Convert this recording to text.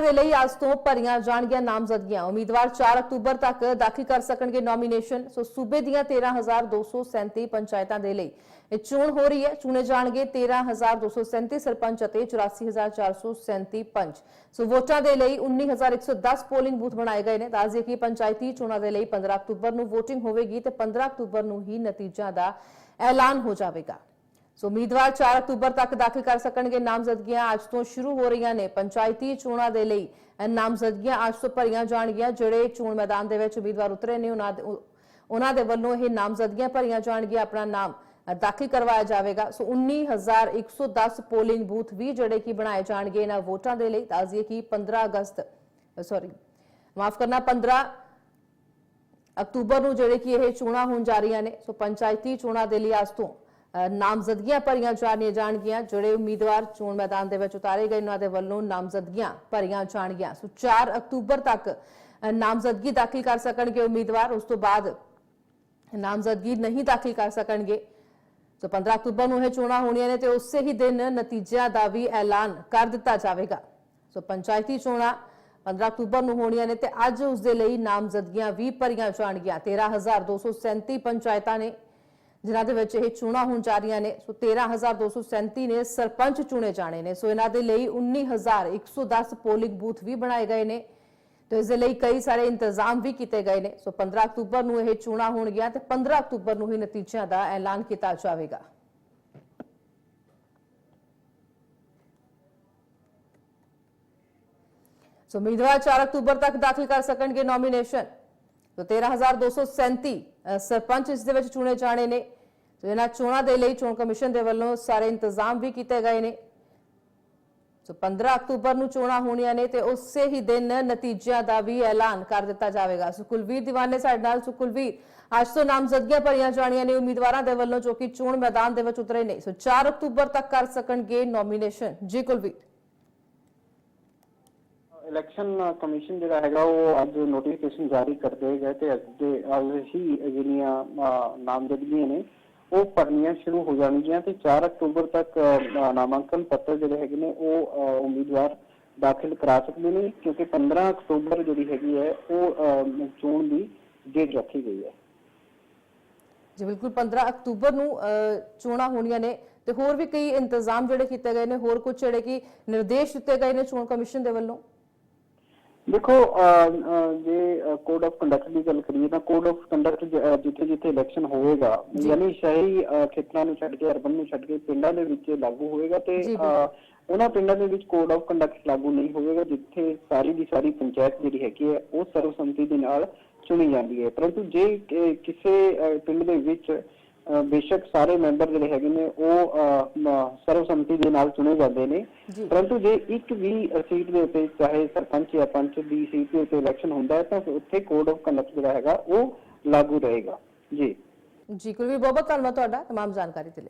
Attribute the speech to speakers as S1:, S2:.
S1: ਦੇ ਲਈ ਅੱਜ ਤੋਂ ਭਰੀਆਂ ਜਾਣਗੀਆਂ ਨਾਮਜ਼ਦਗੀਆਂ। ਉਮੀਦਵਾਰ 4 ਅਕਤੂਬਰ ਤੱਕ ਦਾਖਲ ਕਰ ਸਕਣਗੇ ਨੋਮੀਨੇਸ਼ਨ ਸੋ ਸੂਬੇ ਦੀਆਂ 13237 ਪੰਚਾਇਤਾਂ ਦੇ ਲਈ। ਇਹ ਚੋਣ ਹੋ ਰਹੀ ਹੈ। ਚੁਣੇ ਜਾਣਗੇ 13237 ਸਰਪੰਚ ਅਤੇ 84437 ਪੰਚ। ਸੋ ਵੋਟਾਂ ਦੇ ਲਈ 19110 ਪੋਲਿੰਗ ਬੂਥ ਬਣਾਏ ਗਏ ਨੇ। ਦੱਸਦੇ ਕਿ ਪੰਚਾਇਤੀ ਚੋਣਾਂ ਦੇ ਲਈ 15 ਅਕਤੂਬਰ ਨੂੰ VOTING ਹੋਵੇਗੀ ਤੇ 15 ਅਕਤੂਬਰ ਨੂੰ ਹੀ ਨਤੀਜਿਆਂ ਦਾ ਐਲਾਨ ਹੋ ਜਾਵੇਗਾ। ਸੋ ਉਮੀਦਵਾਰ 4 ਅਕਤੂਬਰ ਤੱਕ ਦਾਖਲ ਕਰ ਸਕਣਗੇ ਨਾਮਜ਼ਦਗੀਆਂ। ਅੱਜ ਤੋਂ ਸ਼ੁਰੂ ਹੋ ਰਹੀਆਂ ਨੇ ਪੰਚਾਇਤੀ ਚੋਣਾਂ ਦੇ ਲਈ। ਨਾਮਜ਼ਦਗੀਆਂ ਅੱਜ ਤੋਂ ਭਰੀਆਂ ਜਾਣਗੀਆਂ, ਜਿਹੜੇ ਚੋਣ ਮੈਦਾਨ ਦੇ ਵਿੱਚ ਉਮੀਦਵਾਰ ਉਤਰੇ ਨੇ, ਉਹਨਾਂ ਦੇ ਉਹਨਾਂ ਦੇ ਵੱਲੋਂ ਇਹ ਨਾਮਜ਼ਦਗੀਆਂ ਭਰੀਆਂ ਜਾਣਗੀਆਂ, ਆਪਣਾ ਨਾਮ ਦਾਖਲ ਕਰਵਾਇਆ ਜਾਵੇਗਾ। ਸੋ 19110 ਪੋਲਿੰਗ ਬੂਥ ਵੀ ਜਿਹੜੇ ਕਿ ਬਣਾਏ ਜਾਣਗੇ ਇਹਨਾਂ ਵੋਟਾਂ ਦੇ ਲਈ। ਦੱਸਦੀਏ ਕਿ 15 ਅਗਸਤ, ਸੌਰੀ, ਮਾਫ ਕਰਨਾ 15 ਅਕਤੂਬਰ ਨੂੰ ਜਿਹੜੇ ਕਿ ਇਹ ਚੋਣਾਂ ਹੋਣ ਜਾ ਰਹੀਆਂ ਨੇ। ਸੋ ਪੰਚਾਇਤੀ ਚੋਣਾਂ ਦੇ ਲਈ ਅੱਜ ਤੋਂ ਨਾਮਜ਼ਦਗੀਆਂ ਭਰੀਆਂ ਜਾਣੀਆਂ ਜਾਣਗੀਆਂ, ਜਿਹੜੇ ਉਮੀਦਵਾਰ ਚੋਣ ਮੈਦਾਨ ਦੇ ਵਿੱਚ ਉਤਾਰੇ ਗਏ, ਉਹਨਾਂ ਦੇ ਵੱਲੋਂ ਨਾਮਜ਼ਦਗੀਆਂ ਭਰੀਆਂ ਜਾਣਗੀਆਂ। ਸੋ 4 ਅਕਤੂਬਰ ਤੱਕ ਨਾਮਜ਼ਦਗੀ ਦਾਖਲ ਕਰ ਸਕਣਗੇ ਉਮੀਦਵਾਰ, ਉਸ ਤੋਂ ਬਾਅਦ ਨਾਮਜ਼ਦਗੀ ਨਹੀਂ ਦਾਖਲ ਕਰ ਸਕਣਗੇ। ਸੋ 15 ਅਕਤੂਬਰ ਨੂੰ ਇਹ ਚੋਣਾਂ ਹੋਣੀਆਂ ਨੇ ਤੇ ਉਸੇ ਹੀ ਦਿਨ ਨਤੀਜਿਆਂ ਦਾ ਵੀ ਐਲਾਨ ਕਰ ਦਿੱਤਾ ਜਾਵੇਗਾ। ਸੋ ਪੰਚਾਇਤੀ ਚੋਣਾਂ 15 ਅਕਤੂਬਰ ਨੂੰ ਹੋਣੀਆਂ ਨੇ ਤੇ ਅੱਜ ਉਸ ਦੇ ਲਈ ਨਾਮਜ਼ਦਗੀਆਂ ਵੀ ਭਰੀਆਂ ਜਾਣਗੀਆਂ। 13237 ਪੰਚਾਇਤਾਂ ਨੇ ਜਿਨ੍ਹਾਂ ਦੇ ਵਿੱਚ ਇਹ ਚੋਣਾਂ ਹੋਣ ਜਾ ਰਹੀਆਂ ਨੇ। ਸੋ 13237 ਨੇ ਸਰਪੰਚ ਚੁਣੇ ਜਾਣੇ ਨੇ। ਸੋ ਇਹਨਾਂ ਦੇ ਲਈ 19110 ਪੋਲਿੰਗ ਬੂਥ ਵੀ ਬਣਾਏ ਗਏ ਨੇ ਤੇ ਇਸ ਦੇ ਲਈ ਕਈ ਸਾਰੇ ਇੰਤਜ਼ਾਮ ਵੀ ਕੀਤੇ ਗਏ ਨੇ। ਸੋ 15 ਅਕਤੂਬਰ ਨੂੰ ਇਹ ਚੋਣਾਂ ਹੋਣਗੀਆਂ ਤੇ 15 ਅਕਤੂਬਰ ਨੂੰ ਹੀ ਨਤੀਜਿਆਂ ਦਾ ਐਲਾਨ ਕੀਤਾ ਜਾਵੇਗਾ। ਸੋ ਉਮੀਦਵਾਰ 4 ਅਕਤੂਬਰ ਤੱਕ ਦਾਖਲ ਕਰ ਸਕਣਗੇ ਨੋਮੀਨੇਸ਼ਨ ਸੋ 13237 ਅ, ਸਰਪੰਚ ਇਸ ਦੇ ਵਿੱਚ ਚੁਣੇ ਜਾਣੇ ਨੇ। ਸੋ ਇਹਨਾਂ ਚੋਣਾਂ ਦੇ ਲਈ ਚੋਣ ਕਮਿਸ਼ਨ ਦੇ ਵੱਲੋਂ ਸਾਰੇ ਇੰਤਜ਼ਾਮ ਵੀ ਕੀਤੇ ਗਏ ਨੇ। ਸੋ 15 ਅਕਤੂਬਰ ਨੂੰ ਚੋਣਾਂ ਹੋਣੀਆਂ ਨੇ ਤੇ ਉਸੇ ਹੀ ਦਿਨ ਨਤੀਜਿਆਂ ਦਾ ਵੀ ਐਲਾਨ ਕਰ ਦਿੱਤਾ ਜਾਵੇਗਾ। ਸੋ ਕੁਲਵੀਰ ਦੀਵਾਨੇ ਸਾਡੇ ਨਾਲ। ਸੋ ਕੁਲਵੀਰ ਅੱਜ ਤੋਂ ਨਾਮਜ਼ਦਗੀਆਂ ਭਰੀਆਂ ਜਾਣੀਆਂ ਨੇ ਉਮੀਦਵਾਰਾਂ ਦੇ ਵੱਲੋਂ ਜੋ ਕਿ ਚੋਣ ਮੈਦਾਨ ਦੇ ਵਿੱਚ ਉਤਰੇ ਨੇ। ਸੋ 4 ਅਕਤੂਬਰ ਤੱਕ ਕਰ ਸਕਣਗੇ ਨੋਮੀਨੇਸ਼ਨ ਜੀ ਕੁਲਵੀਰ।
S2: ਇਲੈਕਸ਼ਨ ਕਮਿਸ਼ਨ ਜਿਹੜਾ ਹੈਗਾ, ਉਹ ਅੱਜ ਨੋਟੀਫਿਕੇਸ਼ਨ ਜਾਰੀ ਕਰ ਦੇਗਾ ਤੇ ਅੱਜ ਹੀ ਜਿਹੜੀਆਂ ਨਾਮਜ਼ਦਗੀਆਂ ਨੇ, ਉਹ ਭਰਨੀਆਂ ਸ਼ੁਰੂ ਹੋ ਜਾਣਗੀਆਂ ਤੇ 4 ਅਕਤੂਬਰ ਤੱਕ ਨਾਮਾਂਕਨ ਪੱਤਰ ਜਿਹੜੇ ਹੈਗੇ ਨੇ, ਉਹ ਉਮੀਦਵਾਰ ਦਾਖਲ ਕਰਾ ਸਕਦੇ ਨੇ, ਕਿਉਂਕਿ 15 ਅਕਤੂਬਰ ਜਿਹੜੀ ਹੈਗੀ ਹੈ, ਉਹ ਚੋਣ ਦੀ ਡੇਟ ਰੱਖੀ ਗਈ ਹੈ।
S1: ਜੀ, ਬਿਲਕੁਲ 15 ਅਕਤੂਬਰ ਨੂੰ ਚੋਣਾਂ ਹੋਣੀਆਂ ਨੇ ਤੇ ਹੋਰ ਵੀ ਕਈ ਇੰਤਜ਼ਾਮ ਜਿਹੜੇ ਕੀਤੇ ਗਏ ਨੇ, ਹੋਰ ਕੁਝ ਜਿਹੜੇ ਕਿ ਨਿਰਦੇਸ਼ ਦਿੱਤੇ ਗਏ ਨੇ ਚੋਣ ਕਮਿਸ਼ਨ ਦੇ ਵੱਲੋਂ।
S2: ਦੇਖੋ ਜੇ ਕੋਡ ਆਫ ਕੰਡਕਟ ਦੀ ਗੱਲ ਕਰੀਏ ਤਾਂ ਕੋਡ ਆਫ ਕੰਡਕਟ ਜਿੱਥੇ ਜਿੱਥੇ ਇਲੈਕਸ਼ਨ ਹੋਵੇਗਾ। ਯਾਨੀ ਸ਼ਹਿਰੀ ਖੇਤਰਾਂ ਨੂੰ ਛੱਡ ਕੇ ਅਰਬਨ ਨੂੰ ਛੱਡ ਕੇ ਪਿੰਡਾਂ ਦੇ ਵਿੱਚ ਲਾਗੂ ਹੋਵੇਗਾ ਤੇ ਉਹਨਾਂ ਪਿੰਡਾਂ ਦੇ ਵਿੱਚ ਕੋਡ ਆਫ ਕੰਡਕਟ ਲਾਗੂ ਨਹੀਂ ਹੋਵੇਗਾ ਜਿੱਥੇ ਸਾਰੀ ਦੀ ਸਾਰੀ ਪੰਚਾਇਤ ਜਿਹੜੀ ਹੈਗੀ ਹੈ ਉਹ ਸਰਵਸੰਮਤੀ ਦੇ ਨਾਲ ਚੁਣੀ ਜਾਂਦੀ ਹੈ ਪਰੰਤੂ ਜੇ ਕਿਸੇ ਪਿੰਡ ਦੇ ਵਿੱਚ ਬੇਸ਼ੱਕ ਸਾਰੇ ਮੈਂਬਰ ਜਿਹੜੇ ਹੈਗੇ ਨੇ ਉਹ ਅਹ, ਮ- ਸਰਵਸੰਮਤੀ ਦੇ ਨਾਲ ਚੁਣੇ ਜਾਂਦੇ ਨੇ
S1: ਜੀ
S2: ਪਰੰਤੂ ਜੇ ਇੱਕ ਵੀ ਸੀਟ ਦੇ ਉੱਤੇ ਚਾਹੇ ਸਰਪੰਚ ਜਾਂ ਪੰਚ ਦੀ ਸੀਟ ਦੇ ਉੱਤੇ ਇਲੈਕਸ਼ਨ ਹੁੰਦਾ ਹੈ ਤਾਂ ਉੱਥੇ ਕੋਡ ਆਫ ਕੰਡਕਟ ਜਿਹੜਾ ਹੈਗਾ ਉਹ ਲਾਗੂ ਰਹੇਗਾ ਜੀ
S1: ਜੀ ਕੁਲਵੀਰ ਬਹੁਤ ਬਹੁਤ ਧੰਨਵਾਦ ਤੁਹਾਡਾ तमाम ਜਾਣਕਾਰੀ ਦੇ ਲਈ